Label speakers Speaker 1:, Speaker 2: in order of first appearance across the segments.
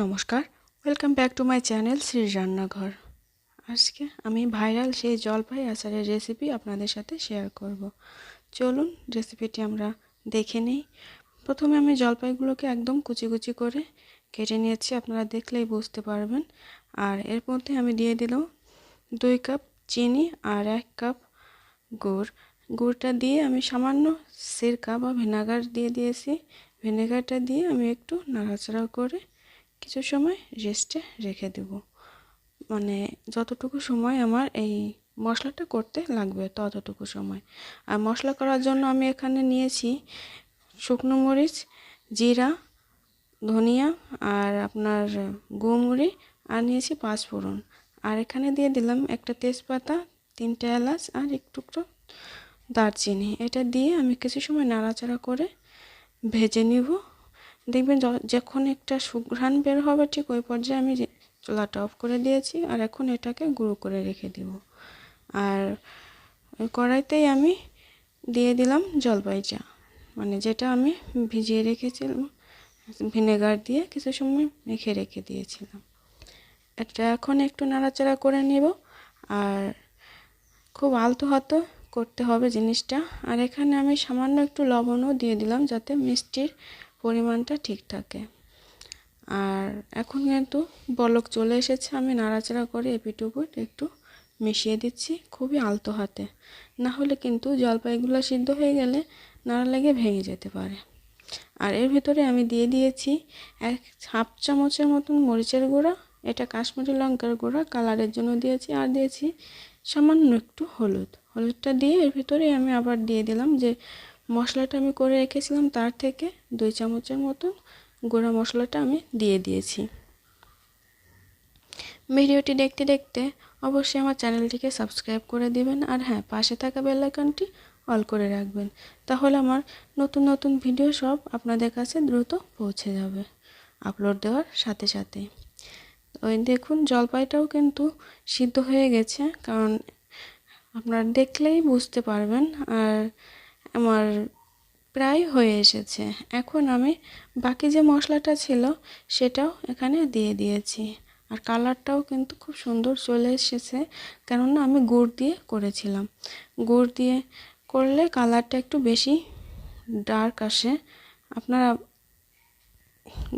Speaker 1: নমস্কার। Welcome back to my channel Shri Rannaghar আজকে আমি ভাইরাল সেই জলপাই আচারের রেসিপি আপনাদের সাথে শেয়ার করব। চলুন রেসিপিটি আমরা দেখে নিই। প্রথমে আমি জলপাইগুলোকে একদম কুচি কুচি করে কেটে নিয়েছি, আপনারা দেখলেই বুঝতে পারবেন। আর এর মধ্যে আমি দিয়ে দিলাম দুই কাপ চিনি আর এক কাপ গুড়। গুড়টা দিয়ে আমি সামান্য সিরকা বা ভিনেগার দিয়ে দিয়েছি। ভিনেগারটা দিয়ে আমি একটু নাড়াচাড়া করে কিছু সময় রেস্টে রেখে দেব। মানে যতটুকু সময় আমার এই মশলাটা করতে লাগবে ততটুকু সময়। আর মশলা করার জন্য আমি এখানে নিয়েছি শুকনো মরিচ, জিরা, ধনিয়া আর আপনার গোমুড়ি আর নিয়েছি পাঁচফোড়ন। আর এখানে দিয়ে দিলাম একটা তেজপাতা, তিনটে এলাচ আর একটু দারচিনি। এটা দিয়ে আমি কিছু সময় নাড়াচাড়া করে ভেজে নিব। দেখবেন যখন একটা সুঘ্রাণ বের হবে, ঠিক ওই পর্যায়ে আমি চুলাটা অফ করে দিয়েছি আর এখন এটাকে গুঁড়ো করে রেখে দিব। আর কড়াইতেই আমি দিয়ে দিলাম জলপাই চা। মানে যেটা আমি ভিজিয়ে রেখেছিলাম, ভিনেগার দিয়ে কিছু সময় মেখে রেখে দিয়েছিলাম। এটা এখন একটু নাড়াচাড়া করে নেব আর খুব আলতো হতো করতে হবে জিনিসটা। আর এখানে আমি সামান্য একটু লবণও দিয়ে দিলাম যাতে মিষ্টির পরিমাণটা ঠিক থাকে। আর এখন কিন্তু বলক চলে এসেছে, আমি নাড়াচাড়া করে এপিটুকুট একটু মিশিয়ে দিচ্ছি খুবই আলতো হাতে। না হলে কিন্তু জলপাইগুলো সিদ্ধ হয়ে গেলে নাড়া লেগে ভেঙে যেতে পারে। আর এর ভিতরে আমি দিয়ে দিয়েছি এক হাফ চামচের মতন মরিচের গুঁড়া, এটা কাশ্মীরি লঙ্কার গুঁড়া কালারের জন্য দিয়েছি, আর দিয়েছি সামান্য একটু হলুদ। হলুদটা দিয়ে এর ভিতরে আমি আবার দিয়ে দিলাম যে মশলাটা আমি করে রেখেছিলাম, তার থেকে দুই চামচের মতো গুঁড়া মশলাটা আমি দিয়ে দিয়েছি। ভিডিওটি দেখতে দেখতে অবশ্যই আমার চ্যানেলটিকে সাবস্ক্রাইব করে দিবেন আর হ্যাঁ পাশে থাকা বেলাইকনটি অল করে রাখবেন। তাহলে আমার নতুন নতুন ভিডিও সব আপনাদের কাছে দ্রুত পৌঁছে যাবে আপলোড দেওয়ার সাথে সাথে। ওই দেখুন, জলপাইটাও কিন্তু সিদ্ধ হয়ে গেছে, কারণ আপনারা দেখলেই বুঝতে পারবেন। আর আমার প্রায় হয়ে এসেছে। এখন আমি বাকি যে মশলাটা ছিল সেটাও এখানে দিয়ে দিয়েছি। আর কালারটাও কিন্তু খুব সুন্দর চলে এসেছে। কেননা আমি গুড় দিয়ে করেছিলাম। গুড় দিয়ে করলে কালারটা একটু বেশি ডার্ক আসে। আপনারা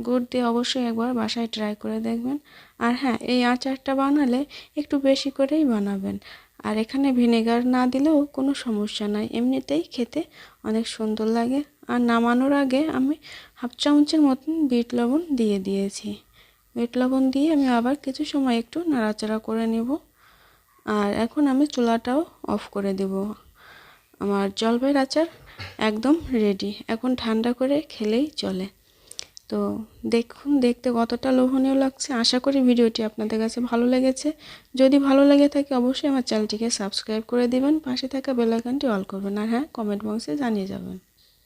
Speaker 1: গুড় দিয়ে অবশ্যই একবার বাসায় ট্রাই করে দেখবেন। আর হ্যাঁ এই আচারটা বানালে একটু বেশি করেই বানাবেন। আর এখানে ভিনেগার না দিলেও কোনো সমস্যা নাই। এমনিতেই খেতে অনেক সুন্দর লাগে। আর নামানোর আগে আমি হাফ চামচের মতন বিট লবণ দিয়ে দিয়েছি। বিট লবণ দিয়ে আমি আবার কিছু সময় একটু নাড়াচাড়া করে নেব। আর এখন আমি চুলাটাও অফ করে দেব। আমার জলপাইয়ের আচার একদম রেডি এখন ঠান্ডা করে খেলেই চলে। তো দেখুন, দেখতে কতটা লোভনীয় লাগছে। আশা করি ভিডিওটি আপনাদের কাছে ভালো লেগেছে। যদি ভালো লেগে থাকে, অবশ্যই আমার চ্যানেলটিকে সাবস্ক্রাইব করে দিবেন। পাশে থাকা বেলাইকানটি অল করবেন। আর হ্যাঁ কমেন্ট বক্সে জানিয়ে যাবেন।